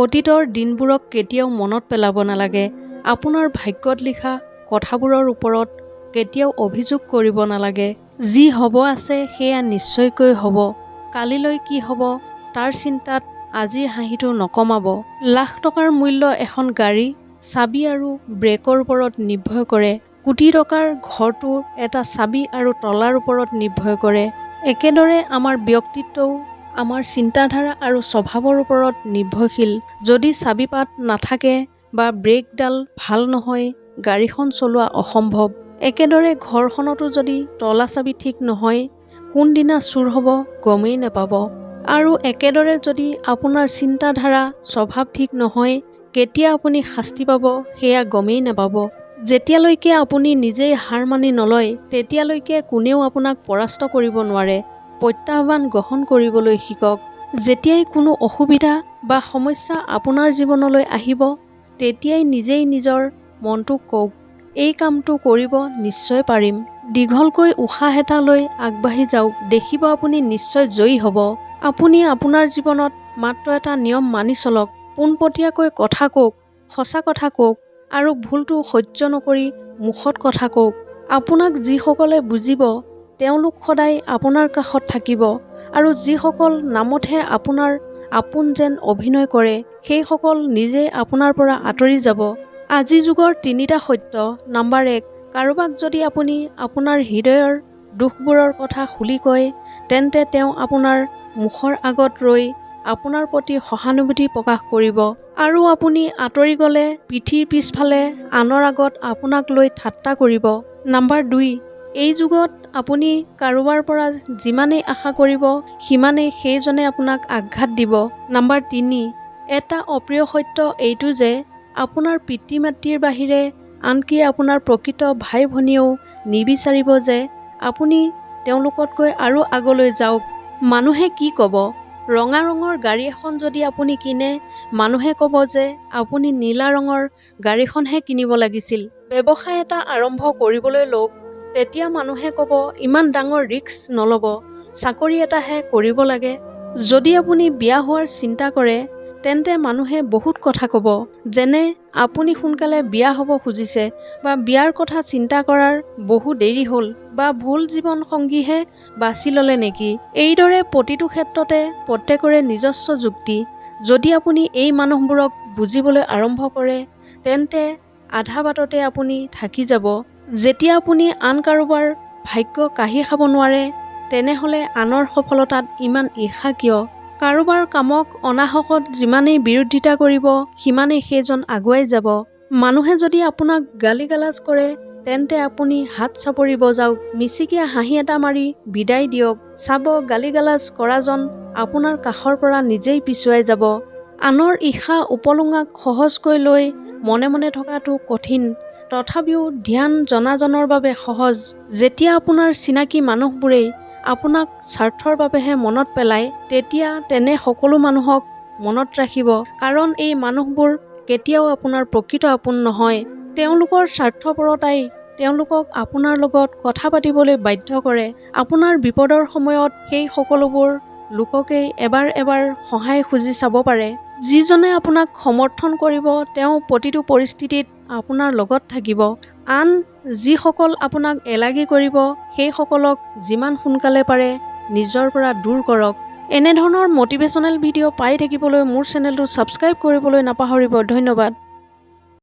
অতীতৰ দিনবোৰক কেতিয়াও মনত পেলাব নালাগে। আপোনাৰ ভাগ্যত লিখা কথাবোৰৰ ওপৰত কেতিয়াও অভিযোগ কৰিব নালাগে। যি হ'ব আছে সেয়া নিশ্চয়কৈ হ'ব। কালিলৈ কি হ'ব তাৰ চিন্তাত আজিৰ হাঁহিটো নকমাব। লাখ টকাৰ মূল্য এখন গাড়ী চাবি আৰু ব্ৰেকৰ ওপৰত নিৰ্ভৰ কৰে। কোটি টকাৰ ঘৰটোৰ এটা চাবি আৰু তলাৰ ওপৰত নিৰ্ভৰ কৰে। একেদৰে আমাৰ ব্যক্তিত্বও আমাৰ চিন্তাধাৰা আৰু স্বভাৱৰ ওপৰত নিৰ্ভৰশীল। যদি চাবিপাত নাথাকে বা ব্ৰেকডাল ভাল নহয় গাড়ীখন চলোৱা অসম্ভৱ। একেদৰে ঘৰখনতো যদি তলা চাবি ঠিক নহয় কোনদিনা চুৰ হ'ব গমেই নাপাব। আৰু একেদৰে যদি আপোনাৰ চিন্তাধাৰা স্বভাৱ ঠিক নহয় কেতিয়া আপুনি শাস্তি পাব সেয়া গমেই নাপাব। যেতিয়ালৈকে আপুনি নিজেই হাৰ মানি নলয় তেতিয়ালৈকে কোনেও আপোনাক পৰাস্ত কৰিব নোৱাৰে। প্ৰত্যাহ্বান গ্ৰহণ কৰিবলৈ শিকক। যেতিয়াই কোনো অসুবিধা বা সমস্যা আপোনাৰ জীৱনলৈ আহিব তেতিয়াই নিজেই নিজৰ মনটোক কওক এই কামটো কৰিব নিশ্চয় পাৰিম। দীঘলকৈ উশাহ এটা লৈ আগবাঢ়ি যাওক দেখিব আপুনি নিশ্চয় জয়ী হ'ব। আপুনি আপোনাৰ জীৱনত মাত্ৰ এটা নিয়ম মানি চলক পোনপটীয়াকৈ কথা কওক সঁচা কথা কওক আৰু ভুলটো সহ্য নকৰি মুখত কথা কওক। আপোনাক যিসকলে বুজিব তেওঁলোক সদায় আপোনাৰ কাষত থাকিব আৰু যিসকল নামতহে আপোনাৰ আপোন যেন অভিনয় কৰে সেইসকল নিজেই আপোনাৰ পৰা আঁতৰি যাব। আজিৰ যুগৰ তিনিটা সত্য। নাম্বাৰ এক কাৰোবাক যদি আপুনি আপোনাৰ হৃদয়ৰ দুখবোৰৰ কথা খুলি কয় তেন্তে তেওঁ আপোনাৰ মুখৰ আগত ৰৈ আপোনাৰ প্ৰতি সহানুভূতি প্ৰকাশ কৰিব। আৰু আপুনি আঁতৰি গ'লে পিঠিৰ পিছফালে আনৰ আগত আপোনাক লৈ ঠাট্টা কৰিব। নাম্বাৰ দুই এই যুগত আপুনি কাৰোবাৰ পৰা যিমানেই আশা কৰিব সিমানেই সেইজনে আপোনাক আঘাত দিব। নাম্বাৰ তিনি এটা অপ্ৰিয় সত্য এইটো যে আপোনাৰ পিতৃ মাতৃৰ বাহিৰে আনকি আপোনাৰ প্ৰকৃত ভাই ভনীয়েও নিবিচাৰিব যে আপুনি তেওঁলোকতকৈ আৰু আগলৈ যাওক। মানুহে কি ক'ব? ৰঙা ৰঙৰ গাড়ী এখন যদি আপুনি কিনে মানুহে ক'ব যে আপুনি নীলা ৰঙৰ গাড়ীখনহে কিনিব লাগিছিল। ব্যৱসায় এটা আৰম্ভ কৰিবলৈ লওক তেতিয়া মানুহে ক'ব ইমান ডাঙৰ ৰিস্ক নল'ব চাকৰি এটাহে কৰিব লাগে। যদি আপুনি বিয়া হোৱাৰ চিন্তা কৰে তেন্তে মানুহে বহুত কথা ক'ব যেনে আপুনি সোনকালে বিয়া হ'ব খুজিছে বা বিয়াৰ কথা চিন্তা কৰাৰ বহু দেৰি হ'ল বা ভুল জীৱন সংগীহে বাছি ল'লে নেকি? এইদৰে প্ৰতিটো ক্ষেত্ৰতে প্ৰত্যেকৰে নিজস্ব যুক্তি। যদি আপুনি এই মানুহবোৰক বুজিবলৈ আৰম্ভ কৰে তেন্তে আধা বাটতে আপুনি থাকি যাব। যেতিয়া আপুনি আন কাৰোবাৰ ভাগ্য কাঢ়ি খাব নোৱাৰে তেনেহ'লে আনৰ সফলতাত ইমান ঈৰ্ষা কিয়? কাৰোবাৰ কামক অনাহকত যিমানেই বিৰোধিতা কৰিব সিমানেই সেইজন আগুৱাই যাব। মানুহে যদি আপোনাক গালি গালাজ কৰে তেন্তে আপুনি হাত চাপৰি বজাওক মিচিকীয়া হাঁহি এটা মাৰি বিদায় দিয়ক চাব গালি গালাজ কৰাজন আপোনাৰ কাষৰ পৰা নিজেই পিছুৱাই যাব। আনৰ ঈৰ্ষা উপলুঙাক সহজকৈ লৈ মনে মনে থকাটো কঠিন। তথাপিও ধ্যান জনাজনৰ বাবে সহজ। যেতিয়া আপোনাৰ চিনাকি মানুহবোৰেই আপোনাক স্বাৰ্থৰ বাবেহে মনত পেলায় তেতিয়া তেনে সকলো মানুহক মনত ৰাখিব। কাৰণ এই মানুহবোৰ কেতিয়াও আপোনাৰ প্ৰকৃত আপোন নহয়। তেওঁলোকৰ স্বাৰ্থপৰতাই তেওঁলোকক আপোনাৰ লগত কথা পাতিবলৈ বাধ্য কৰে। আপোনাৰ বিপদৰ সময়ত সেই সকলোবোৰ লোককেই এবাৰ এবাৰ সহায় খুজি চাব পাৰে। যিজনে আপোনাক সমৰ্থন কৰিব তেওঁ প্ৰতিটো পৰিস্থিতিত আপোনাৰ লগত থাকিব। আন যিসকল আপোনাক এলাগী কৰিব সেইসকলক যিমান সোনকালে পাৰে নিজৰ পৰা দূৰ কৰক। এনেধৰণৰ মটিভেশ্যনেল ভিডিঅ' পাই থাকিবলৈ মোৰ চেনেলটো ছাবস্ক্ৰাইব কৰিবলৈ নাপাহৰিব। ধন্যবাদ।